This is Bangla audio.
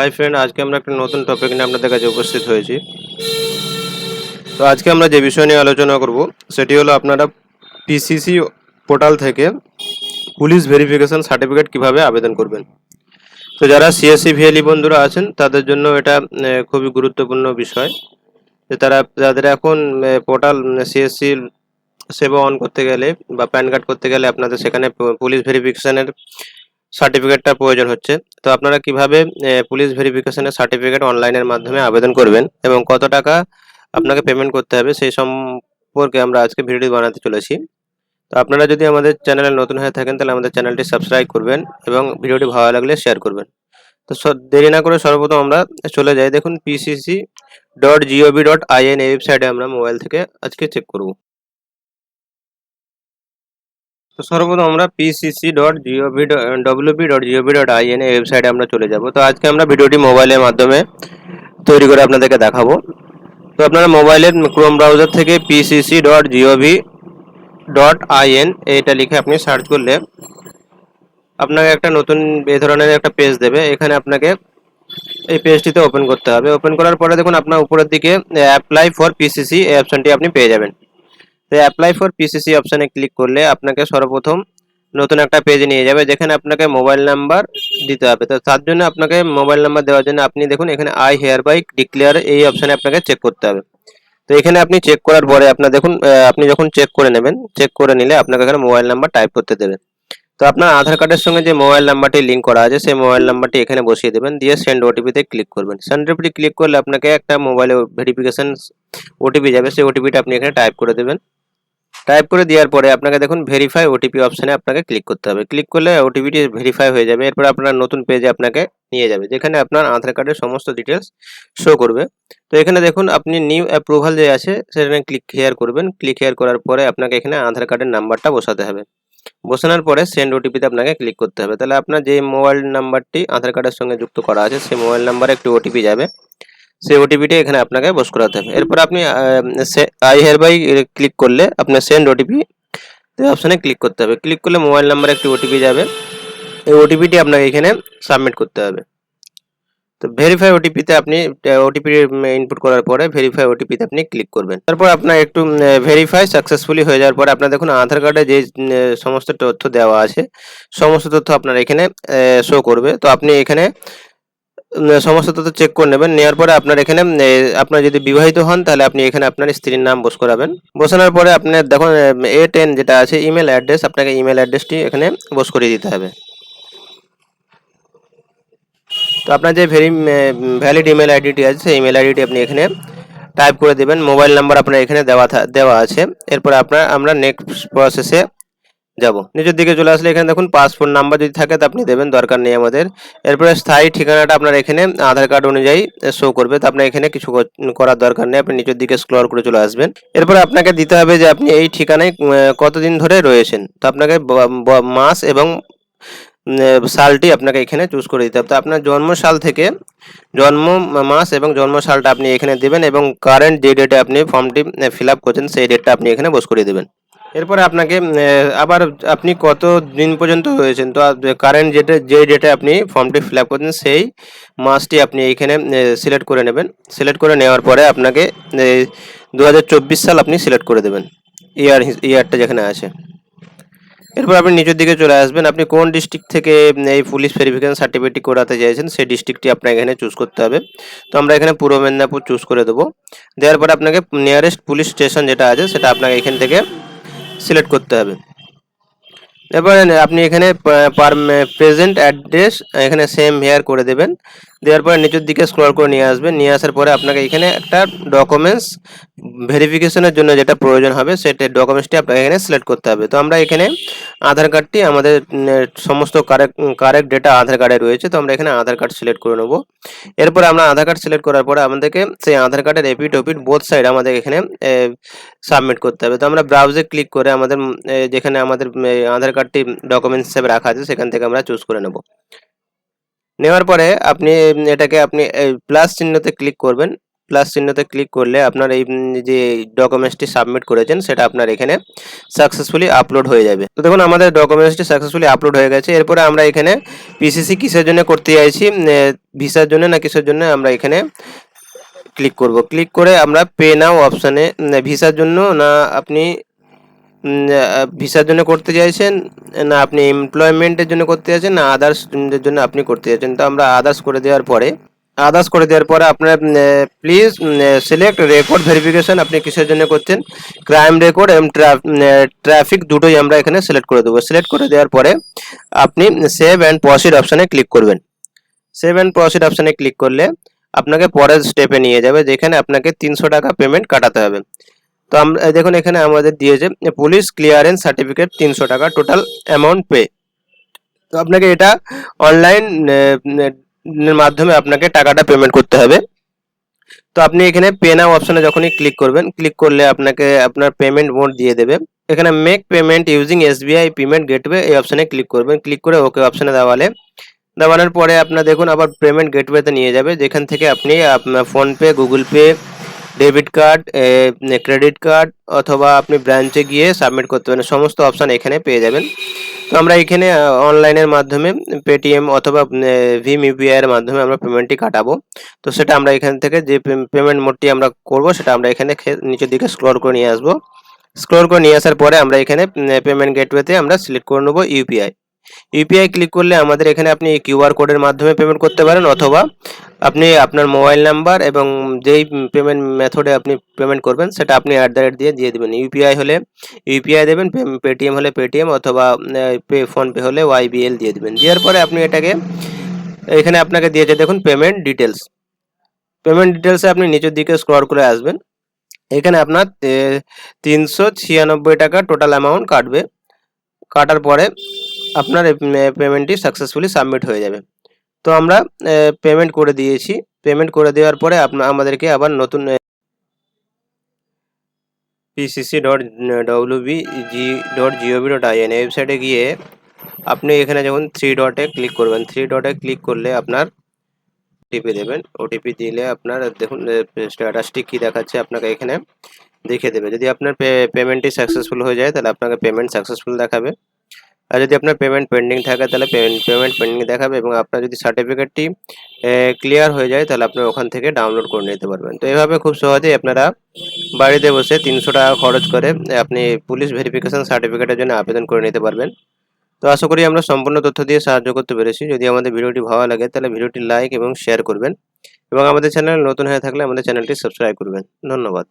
হাই ফ্রেন্ড আজকে আমরা একটা নতুন টপিক নিয়ে আপনাদের কাছে উপস্থিত হয়েছি। তো আজকে আমরা যে বিষয় নিয়ে আলোচনা করব, সেটি হলো আপনারা পিসিসি পোর্টাল থেকে পুলিশ ভেরিফিকেশন সার্টিফিকেট কীভাবে আবেদন করবেন। তো যারা সিএসসি ভিএলই বন্ধুরা আছেন, তাদের জন্য এটা খুবই গুরুত্বপূর্ণ বিষয়। যে তারা, যাদের এখন পোর্টাল সিএসসি সেবা অন করতে গেলে বা প্যান কার্ড করতে গেলে আপনাদের সেখানে পুলিশ ভেরিফিকেশনের সার্টিফিকেটটা প্রয়োজন হচ্ছে। তো আপনারা কীভাবে পুলিশ ভেরিফিকেশনের সার্টিফিকেট অনলাইনের মাধ্যমে আবেদন করবেন এবং কত টাকা আপনাকে পেমেন্ট করতে হবে সেই সম্পর্কে আমরা আজকে ভিডিওটি বানাতে চলেছি। তো আপনারা যদি আমাদের চ্যানেলে নতুন হয়ে থাকেন, তাহলে আমাদের চ্যানেলটি সাবস্ক্রাইব করবেন এবং ভিডিওটি ভালো লাগলে শেয়ার করবেন। তো দেরি না করে সর্বপ্রথম আমরা চলে যাই। দেখুন PCC dot G O V dot I N এই ওয়েবসাইটে আমরা মোবাইল থেকে আজকে চেক করব। তো সর্বপ্রথম আমরা PCC dot G O V W B dot G O V dot I N এই ওয়েবসাইটে আমরা চলে যাব। তো আজকে আমরা ভিডিওটি মোবাইলের মাধ্যমে তৈরি করে আপনাদেরকে দেখাবো। তো আপনারা মোবাইলের ক্রোম ব্রাউজার থেকে PCC dot G O V dot I N এইটা লিখে আপনি সার্চ করলে আপনাকে একটা নতুন এই ধরনের একটা পেজ দেবে। এখানে আপনাকে এই পেজটিতে ওপেন করতে হবে। ওপেন করার পরে দেখুন আপনার উপরের দিকে অ্যাপ্লাই ফর পিসিসি এই অপশনটি আপনি পেয়ে যাবেন। তো অ্যাপ্লাই ফর পিসিসি অপশানে ক্লিক করলে আপনাকে সর্বপ্রথম নতুন একটা পেজে নিয়ে যাবে, যেখানে আপনাকে মোবাইল নাম্বার দিতে হবে। তো তার জন্য আপনাকে মোবাইল নাম্বার দেওয়ার জন্য আপনি দেখুন, এখানে আই হেয়ার বাই ডিক্লেয়ার এই অপশানে আপনাকে চেক করতে হবে। তো এখানে আপনি চেক করার পরে আপনার দেখুন আপনি যখন চেক করে নেবেন চেক করে নিলে আপনাকে এখানে মোবাইল নাম্বার টাইপ করতে দেবে। তো আপনার আধার কার্ডের সঙ্গে যে মোবাইল নাম্বারটি লিঙ্ক করা আছে, সেই মোবাইল নাম্বারটি এখানে বসিয়ে দেবেন, দিয়ে সেন্ড ওটিপিতে ক্লিক করবেন। সেন্ড ওটিপি ক্লিক করলে আপনাকে একটা মোবাইলে ভেরিফিকেশন ওটিপি যাবে, সেই ওটিপিটা আপনি এখানে টাইপ করে দেবেন। টাইপ করে দেওয়ার পরে আপনাকে দেখুন ভেরিফাই ওটিপি অপশানে আপনাকে ক্লিক করতে হবে। ক্লিক করলে ওটিপিটি ভেরিফাই হয়ে যাবে। এরপর আপনার নতুন পেজে আপনাকে নিয়ে যাবে, যেখানে আপনার আধার কার্ডের সমস্ত ডিটেলস শো করবে। তো এখানে দেখুন আপনি নিউ অ্যাপ্রুভাল যে আছে, সেখানে ক্লিক হেয়ার করবেন। ক্লিক হেয়ার করার পরে আপনাকে এখানে আধার কার্ডের নাম্বারটা বসাতে হবে। বসানোর পরে সেন্ড ওটিপিতে আপনাকে ক্লিক করতে হবে। তাহলে আপনার যে মোবাইল নাম্বারটি আধার কার্ডের সঙ্গে যুক্ত করা আছে, সেই মোবাইল নাম্বারে একটি ওটিপি যাবে। সেই ওটিপিটি এখানে আপনাকে বস করাতে হবে। এরপর আপনি আই হেয়ার বাই ক্লিক করলে আপনার সেন্ড ওটিপি অপশানে ক্লিক করতে হবে। ক্লিক করলে মোবাইল নাম্বারে একটি ওটিপি যাবে। এই ওটিপিটি আপনাকে এখানে সাবমিট করতে হবে। তো ভেরিফাই ওটিপিতে আপনি ওটিপি ইনপুট করার পরে ভেরিফাই ওটিপিতে আপনি ক্লিক করবেন। তারপর আপনার একটু ভেরিফাই সাকসেসফুলি হয়ে যাওয়ার পরে আপনার দেখুন আধার কার্ডে যে সমস্ত তথ্য দেওয়া আছে, সমস্ত তথ্য আপনার এখানে শো করবে। তো আপনি এখানে সমস্ত তথ্য চেক করে নেবেন। নেওয়ার পরে আপনার এখানে আপনার যদি বিবাহিত হন, তাহলে আপনি এখানে আপনার স্ত্রীর নাম বস করাবেন। বসানোর পরে আপনার দেখুন, এ টেন যেটা আছে ইমেল অ্যাড্রেস আপনাকে ইমেল অ্যাড্রেসটি এখানে বস করিয়ে দিতে হবে। তো আপনার যে ভেরি ভ্যালিড ইমেল আইডিটি আছে, সেই ইমেল আইডিটি আপনি এখানে টাইপ করে দেবেন। মোবাইল নাম্বার আপনার এখানে দেওয়া দেওয়া আছে। এরপর আপনার, আমরা নেক্সট প্রসেসে যাব। নিচের দিকে চলে আসলে এখানে দেখুন পাসপোর্ট নাম্বার যদি থাকে, তা আপনি দেবেন, দরকার নেই আমাদের। এরপরে স্থায়ী ঠিকানাটা আপনার এখানে, আধার কার্ড অনুযায়ী শো করবে। তো আপনার এখানে কিছু করার দরকার নেই, আপনি নিচের দিকে স্ক্রল করে চলে আসবেন। এরপরে আপনাকে দিতে হবে যে আপনি এই ঠিকানায় কতদিন ধরে রয়েছেন। তো আপনাকে মাস এবং সালটি আপনাকে এখানে চুজ করে দিতে হবে। তো আপনার জন্ম সাল থেকে জন্ম মাস এবং জন্ম সালটা আপনি এখানে দেবেন এবং কারেন্ট যে ডেটে আপনি ফর্মটি ফিল আপ করছেন, সেই ডেটটা আপনি এখানে বস করে দেবেন। এরপরে আপনাকে আবার আপনি কত দিন পর্যন্ত হয়েছেন তো কারেন্ট যেটা, যে ডেটে আপনি ফর্মটি ফিল আপ করছেন, সেই মাসটি আপনি এইখানে সিলেক্ট করে নেবেন। সিলেক্ট করে নেওয়ার পরে আপনাকে দু হাজার চব্বিশ সাল আপনি সিলেক্ট করে দেবেন। ইয়ার ইয়ারটা যেখানে আছে। এরপর আপনি নিচের দিকে চলে আসবেন। আপনি কোন ডিস্ট্রিক্ট থেকে এই পুলিশ ভেরিফিকেশন সার্টিফিকেটটি করাতে চাইছেন, সেই ডিস্ট্রিক্টটি আপনাকে এখানে চুজ করতে হবে। তো আমরা এখানে পূর্ব মেদিনীপুর চুজ করে দেবো। দেওয়ার পরে আপনাকে নিয়ারেস্ট পুলিশ স্টেশন যেটা আছে, সেটা আপনাকে এখান থেকে সিলেক্ট করতে হবে। এবার আপনি এখানে পার প্রেজেন্ট অ্যাড্রেস এখানে সেম হেয়ার করে দেবেন। দেওয়ার পরে নিচের দিকে স্ক্রল করে নিয়ে আসবেন। নিয়ে আসার পরে আপনাকে এখানে একটা ডকুমেন্টস ভেরিফিকেশনের জন্য যেটা প্রয়োজন হবে সেটা ডকুমেন্টসটি আপনাকে এখানে সিলেক্ট করতে হবে। তো আমরা এখানে আধার কার্ডটি আমাদের সমস্ত কারেক্ট কারেক্ট ডেটা আধার কার্ডে রয়েছে, তো আমরা এখানে আধার কার্ড সিলেক্ট করে নেব। এরপর আমরা আধার কার্ড সিলেক্ট করার পরে আমাদেরকে সেই আধার কার্ডের এপিট ওপিট বোথ সাইড আমাদের এখানে সাবমিট করতে হবে। তো আমরা ব্রাউজে ক্লিক করে আমাদের যেখানে আমাদের আধার কার্ডটি ডকুমেন্টস হিসেবে রাখা আছে, সেখান থেকে আমরা চুজ করে নেব। নেওয়ার পরে আপনি, এটাকে আপনি প্লাস চিহ্নতে ক্লিক করবেন। প্লাস চিহ্নতে ক্লিক করলে আপনার এই যে ডকুমেন্টসটি সাবমিট করেছেন, সেটা আপনার এখানে সাকসেসফুলি আপলোড হয়ে যাবে। তো দেখুন, আমাদের ডকুমেন্টসটি সাকসেসফুলি আপলোড হয়ে গেছে। এরপরে আমরা এখানে পিসিসি কিসের জন্য করতে চাইছি? ভিসার জন্য না কিসের জন্য আমরা এখানে ক্লিক করব। ক্লিক করে আমরা পে নাও অপশানে ভিসার জন্য না আপনি ভিসার জন্য করতে চাইছেন, না আপনি এমপ্লয়মেন্টের জন্য করতে চাইছেন, না আদার্স জন্য আপনি করতে চাইছেন? তো আমরা আদার্স করে দেওয়ার পরে আদার্স করে দেওয়ার পরে আপনার প্লিজ সিলেক্ট রেকর্ড ভেরিফিকেশন আপনি কিসের জন্য করছেন? ক্রাইম রেকর্ড এবং ট্রাফিক দুটোই আমরা এখানে সিলেক্ট করে দেবো। সিলেক্ট করে দেওয়ার পরে আপনি সেভ অ্যান্ড প্রসিড অপশানে ক্লিক করবেন। সেভ অ্যান্ড প্রসিড অপশানে ক্লিক করলে আপনাকে পরের স্টেপে নিয়ে যাবে, যেখানে আপনাকে তিনশো টাকা পেমেন্ট কাটাতে হবে। তো আমরা দেখুন এখানে আমাদের দিয়েছে পুলিশ ক্লিয়ারেন্স সার্টিফিকেট তিনশো টাকা টোটাল অ্যামাউন্ট পে তো আপনাকে এটা অনলাইন মাধ্যমে আপনাকে টাকাটা পেমেন্ট করতে হবে। তো আপনি এখানে পে নাও অপশনে যখনই ক্লিক করবেন ক্লিক করলে আপনাকে আপনার পেমেন্ট মোড দিয়ে দেবে। এখানে make payment using SBI payment gateway এই অপশনে ক্লিক করবেন। ক্লিক করে ওকে অপশনে দেওয়ালে দেওয়ানোর পরে আপনার দেখুন আবার পেমেন্ট গেটওয়েতে নিয়ে যাবে। যেখান থেকে আপনি আপনার PhonePe Google Pay debit card credit card অথবা আপনি ব্রাঞ্চে গিয়ে সাবমিট করতে পারেন। সমস্ত অপশান এখানে পেয়ে যাবেন। তো আমরা এখানে অনলাইনের মাধ্যমে পেটিএম অথবা ভিম ইউপিআই এর মাধ্যমে আমরা পেমেন্টটি কাটাবো। তো সেটা আমরা এখান থেকে যে পেমেন্ট মোডটি আমরা করব, সেটা আমরা এখানে নিচের দিকে স্ক্রল করে নিয়ে আসব। স্ক্রল করে নিয়ে আসার পরে আমরা এখানে পেমেন্ট গেটওয়েতে আমরা সিলেক্ট করে নেব ইউপিআই ইউপিআই ক্লিক করলে আমাদের এখানে আপনি কিউআর কোডের মাধ্যমে পেমেন্ট করতে পারেন অথবা আপনি আপনার মোবাইল নাম্বার এবং যেই পেমেন্ট মেথডে আপনি পেমেন্ট করবেন, সেটা আপনি অ্যাট দ্য রেট দিয়ে দিয়ে দেবেন। ইউপিআই হলে ইউপিআই দেবেন পেটিএম হলে পেটিএম অথবা পে ফোনপে হলে ওয়াইবিএল দিয়ে দেবেন। দেওয়ার পরে আপনি এটাকে এখানে আপনাকে দিয়েছে দেখুন পেমেন্ট ডিটেলস পেমেন্ট ডিটেলসে আপনি নিচের দিকে স্ক্রল করে আসবেন। এখানে আপনার তিনশো ছিয়ানব্বই টাকা টোটাল অ্যামাউন্ট কাটবে। কাটার পরে আপনার পেমেন্টটি সাকসেসফুলি সাবমিট হয়ে যাবে। তো আমরা পেমেন্ট করে দিয়েছি। পেমেন্ট করে দেওয়ার পরে আপনার আমাদেরকে আবার নতুন PCC dot W B G dot G O V dot I N ওয়েবসাইটে গিয়ে আপনি এখানে যখন থ্রি ডটে ক্লিক করবেন থ্রি ডটে ক্লিক করলে আপনার ওটিপি দেবেন। ওটিপি দিলে আপনার, দেখুন স্ট্যাটাসটি কী দেখাচ্ছে আপনাকে এখানে দেখিয়ে দেবে। যদি আপনার পেমেন্টটি সাকসেসফুল হয়ে যায়, তাহলে আপনাকে পেমেন্ট সাকসেসফুল দেখাবে। আর যদি আপনার পেমেন্ট পেন্ডিং থাকে, তাহলে পেমেন্ট পেন্ডিং দেখাবে এবং আপনার যদি সার্টিফিকেটটি ক্লিয়ার হয়ে যায়, তাহলে আপনি ওখান থেকে ডাউনলোড করে নিতে পারবেন। তো এভাবে খুব সহজেই আপনারা বাড়িতে বসে তিনশো টাকা খরচ করে আপনি পুলিশ ভেরিফিকেশন সার্টিফিকেটের জন্য আবেদন করে নিতে পারবেন। তো আশা করি আমরা সম্পূর্ণ তথ্য দিয়ে সাহায্য করতে পেরেছি। যদি আমাদের ভিডিওটি ভালো লাগে, তাহলে ভিডিওটি লাইক এবং শেয়ার করবেন। এবং আমাদের চ্যানেল নতুন হয়ে থাকলে আমাদের চ্যানেলটি সাবস্ক্রাইব করবেন। ধন্যবাদ।